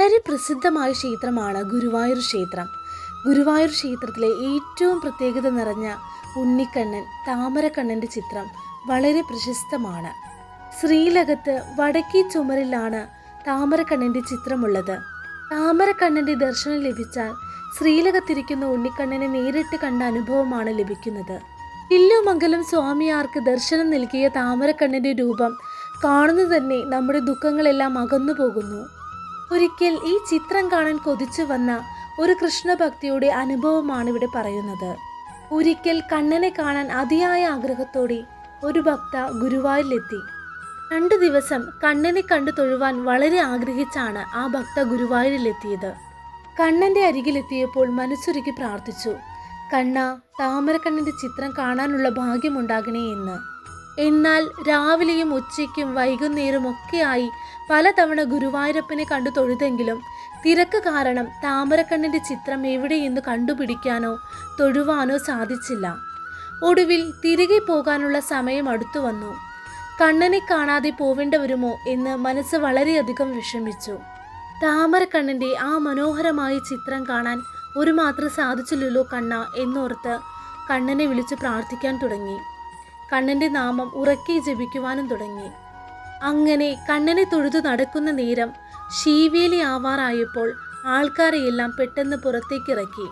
വളരെ പ്രസിദ്ധമായ ക്ഷേത്രമാണ് ഗുരുവായൂർ ക്ഷേത്രം. ഗുരുവായൂർ ക്ഷേത്രത്തിലെ ഏറ്റവും പ്രത്യേകത നിറഞ്ഞ ഉണ്ണിക്കണ്ണൻ താമരക്കണ്ണന്റെ ചിത്രം വളരെ പ്രശസ്തമാണ്. ശ്രീലകത്ത് വടക്കേ ചുമരിലാണ് താമരക്കണ്ണന്റെ ചിത്രമുള്ളത്. താമരക്കണ്ണന്റെ ദർശനം ലഭിച്ചാൽ ശ്രീലകത്തിരിക്കുന്ന ഉണ്ണിക്കണ്ണനെ നേരിട്ട് കണ്ട അനുഭവമാണ് ലഭിക്കുന്നത്. ഇല്ലുമംഗലം സ്വാമിയാർക്ക് ദർശനം നൽകിയ താമരക്കണ്ണന്റെ രൂപം കാണുന്നു തന്നെ നമ്മുടെ ദുഃഖങ്ങളെല്ലാം അകന്നു പോകുന്നു ഒരിക്കൽ ഈ ചിത്രം കാണാൻ കൊതിച്ചു വന്ന ഒരു കൃഷ്ണഭക്തിയുടെ അനുഭവമാണ് ഇവിടെ പറയുന്നത്. ഒരിക്കൽ കണ്ണനെ കാണാൻ അതിയായ ആഗ്രഹത്തോടെ ഒരു ഭക്ത ഗുരുവായൂരിലെത്തി. രണ്ടു ദിവസം കണ്ണനെ കണ്ടു തൊഴുവാൻ വളരെ ആഗ്രഹിച്ചാണ് ആ ഭക്ത ഗുരുവായൂരിലെത്തിയത്. കണ്ണന്റെ അരികിലെത്തിയപ്പോൾ മനസ്സുരുക്കി പ്രാർത്ഥിച്ചു കണ്ണ താമരക്കണ്ണന്റെ ചിത്രം കാണാനുള്ള ഭാഗ്യമുണ്ടാകണേ എന്ന്. എന്നാൽ രാവിലെയും ഉച്ചയ്ക്കും വൈകുന്നേരം ഒക്കെയായി പലതവണ ഗുരുവായൂരപ്പനെ കണ്ടു തൊഴുതെങ്കിലും തിരക്ക് കാരണം താമരക്കണ്ണിന്റെ ചിത്രം എവിടെയെന്ന് കണ്ടുപിടിക്കാനോ തൊഴുവാനോ സാധിച്ചില്ല. ഒടുവിൽ തിരികെ പോകാനുള്ള സമയം അടുത്തു വന്നു. കണ്ണനെ കാണാതെ പോവേണ്ട വരുമോ എന്ന് മനസ്സ് വളരെയധികം വിഷമിച്ചു. താമരക്കണ്ണന്റെ ആ മനോഹരമായ ചിത്രം കാണാൻ ഒരു മാത്രം സാധിച്ചില്ലല്ലോ കണ്ണ എന്നോർത്ത് കണ്ണനെ വിളിച്ച് പ്രാർത്ഥിക്കാൻ തുടങ്ങി. കണ്ണന്റെ നാമം ഉറക്കെ ജപിക്കുവാനും തുടങ്ങി. അങ്ങനെ കണ്ണനെ തൊഴുതു നടക്കുന്ന നേരം ശീവേലി ആവാറായപ്പോൾ ആൾക്കാരെയെല്ലാം പെട്ടെന്ന് പുറത്തേക്കിറക്കി.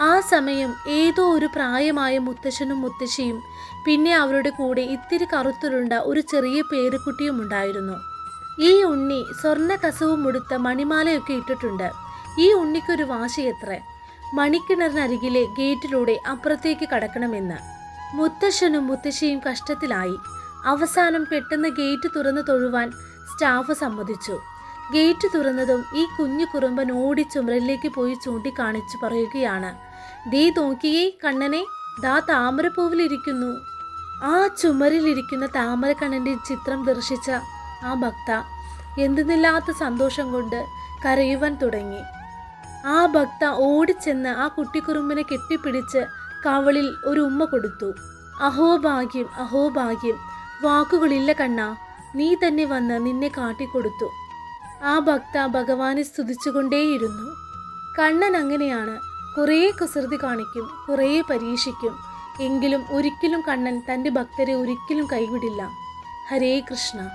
ആ സമയം ഏതോ ഒരു പ്രായമായ മുത്തശ്ശനും മുത്തശ്ശിയും പിന്നെ അവരുടെ കൂടെ ഇത്തിരി കറുത്തുരുണ്ട ഒരു ചെറിയ പേരുക്കുട്ടിയും ഉണ്ടായിരുന്നു. ഈ ഉണ്ണി സ്വർണ കസവും മുടുത്ത മണിമാലയൊക്കെ ഇട്ടിട്ടുണ്ട്. ഈ ഉണ്ണിക്കൊരു വാശിയത്രേ? മണിക്കിണറിനരികിലെ ഗേറ്റിലൂടെ അപ്പുറത്തേക്ക് കടക്കണമെന്ന്. മുത്തശ്ശനും മുത്തശ്ശിയും കഷ്ടത്തിലായി. അവസാനം പെട്ടെന്ന് ഗേറ്റ് തുറന്ന് തൊഴുവാൻ സ്റ്റാഫ് സമ്മതിച്ചു. ഗേറ്റ് തുറന്നതും ഈ കുഞ്ഞു കുറുമ്പൻ ഓടി ചുമരിലേക്ക് പോയി ചൂണ്ടിക്കാണിച്ചു പറയുകയാണ് ദീ നോക്കിയേ കണ്ണനെ ദാ താമരപ്പൂവിലിരിക്കുന്നു. ആ ചുമരിലിരിക്കുന്ന താമരക്കണ്ണന്റെ ചിത്രം ദർശിച്ച ആ ഭക്ത എന്തെന്നില്ലാത്ത സന്തോഷം കൊണ്ട് കരയുവാൻ തുടങ്ങി. ആ ഭക്ത ഓടിച്ചെന്ന് ആ കുട്ടിക്കുറുമ്പിനെ കെട്ടിപ്പിടിച്ച് കവളിൽ ഒരു ഉമ്മ കൊടുത്തു. അഹോഭാഗ്യം അഹോഭാഗ്യം വാക്കുകളില്ല കണ്ണ നീ തന്നെ വന്ന് നിന്നെ കാട്ടിക്കൊടുത്തു. ആ ഭക്ത ഭഗവാനെ സ്തുതിച്ചുകൊണ്ടേയിരുന്നു. കണ്ണൻ അങ്ങനെയാണ് കുറേ കുസൃതി കാണിക്കും കുറേ പരീക്ഷിക്കും. എങ്കിലും ഒരിക്കലും കണ്ണൻ തന്റെ ഭക്തരെ ഒരിക്കലും കൈവിടില്ല. ഹരേ കൃഷ്ണ.